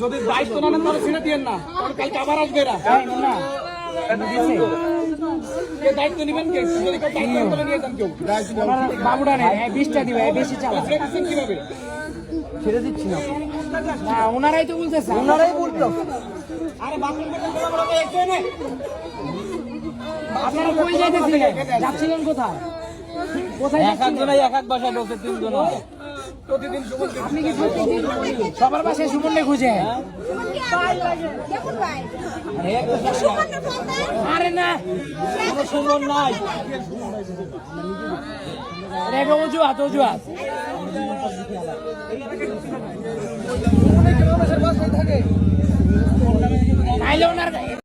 যদি দায়িত্ব না নেন তাহলে ছেড়ে দিয়ে না কালকে আবার আসবে এরা দায়িত্ব নেবেন কে? যদি কেউ দায়িত্ব নিয়ে যান কেউ। বাবুটা নেই বিশটা দিবে বেশি চালা কীভাবে? ছেড়ে দিচ্ছি না। না ওনারাই তো বলতেছে। ওনারাই বলতো। আপনারা কই যাইতেছিলেন? যাচ্ছিলেন কোথায়? কোথায় এক এক জনে এক এক বাসায় ঢোকে তিনজন প্রতিদিন সুমন আপনি কি প্রতিদিন সবার পাশে সুমনলে খুঁজে। দেখুন ভাই। আরে না। কোনো সুন্দর নাই। রেগে অজুহাত অজুহাত।